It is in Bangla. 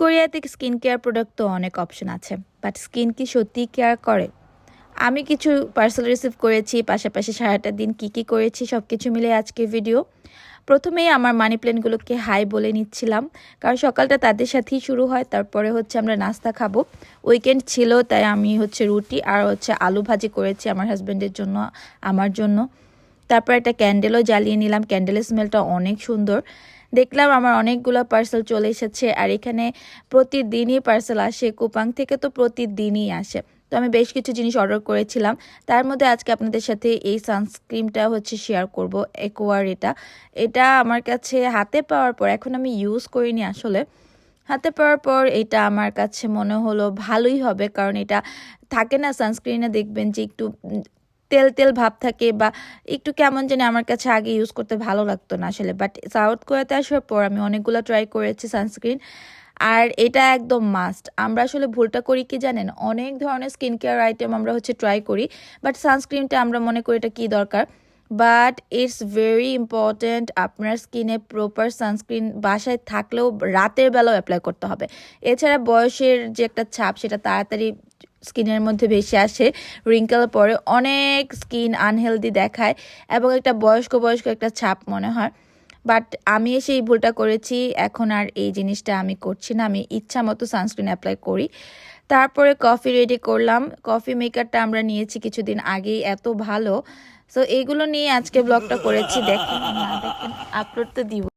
কোরিয়াতে স্কিন কেয়ার প্রোডাক্ট তো অনেক অপশন আছে বাট স্কিন কি সত্যিই কেয়ার করে? আমি কিছু পার্সেল রিসিভ করেছি, পাশাপাশি সারাটা দিন কি কি করেছি সব কিছু মিলে আজকে ভিডিও। প্রথমেই আমার মানি প্ল্যানগুলোকে হাই বলে নিচ্ছিলাম, কারণ সকালটা তাদের সাথেই শুরু হয়, তারপরে হচ্ছে আমরা নাস্তা খাব। উইকেন্ড ছিল, তাই আমি হচ্ছে রুটি আর হচ্ছে আলু ভাজি করেছি আমার হাজব্যান্ডের জন্য, আমার জন্য। তারপর একটা ক্যান্ডেলও জ্বালিয়ে নিলাম ক্যান্ডেলের স্মেলটা অনেক সুন্দর। দেখলাম আমার অনেকগুলো পার্সেল চলে এসেছে আর এখানে প্রতিদিনই পার্সেল আসে। কুপাং থেকে তো প্রতিদিনই আসে। তো আমি বেশ কিছু জিনিস অর্ডার করেছিলাম। তার মধ্যে আজকে আপনাদের সাথে এই সানস্ক্রিনটা হচ্ছে শেয়ার করব একোয়ার এটা এটা আমার কাছে হাতে পাওয়ার পর, এখন আমি ইউজ করিনি আসলে। হাতে পাওয়ার পর এটা আমার কাছে মনে হলো ভালোই হবে, কারণ এটা থাকে না সানস্ক্রিনে দেখবেন যে একটু তেল তেল ভাব থাকে বা একটু কেমন জানি আমার কাছে আগে ইউজ করতে ভালো লাগতো না আসলে বাট সাউথ কোরিয়াতে আসার পর আমি অনেকগুলো ট্রাই করেছি সানস্ক্রিন আর এটা একদম মাস্ট আমরা আসলে ভুলটা করি কি জানেন? অনেক ধরনের স্কিন কেয়ার আইটেম আমরা হচ্ছে ট্রাই করি বাট সানস্ক্রিনটা আমরা মনে করি এটা কী দরকার? বাট ইটস ভেরি ইম্পর্ট্যান্ট আপনার স্কিনে প্রপার সানস্ক্রিন বাসায় থাকলেও রাতের বেলাও অ্যাপ্লাই করতে হবে। এছাড়া বয়সের যে একটা ছাপ সেটা তাড়াতাড়ি স্কিনের মধ্যে ভেসে আসে রিঙ্কেল পরে অনেক স্কিন আনহেলদি দেখায় এবং একটা বয়স্ক বয়স্ক একটা ছাপ মনে হয়। বাট আমি এসে এই ভুলটা করেছি, এখন আর এই জিনিসটা আমি করছি না, আমি ইচ্ছা মতো সানস্ক্রিন অ্যাপ্লাই করি। তারপরে কফি রেডি করলাম কফি মেকারটা আমরা নিয়েছি কিছুদিন আগেই, এত ভালো। সো এইগুলো নিয়ে আজকে ব্লগটা করেছি, দেখেন, না দেখেন আপলোড তো দিব।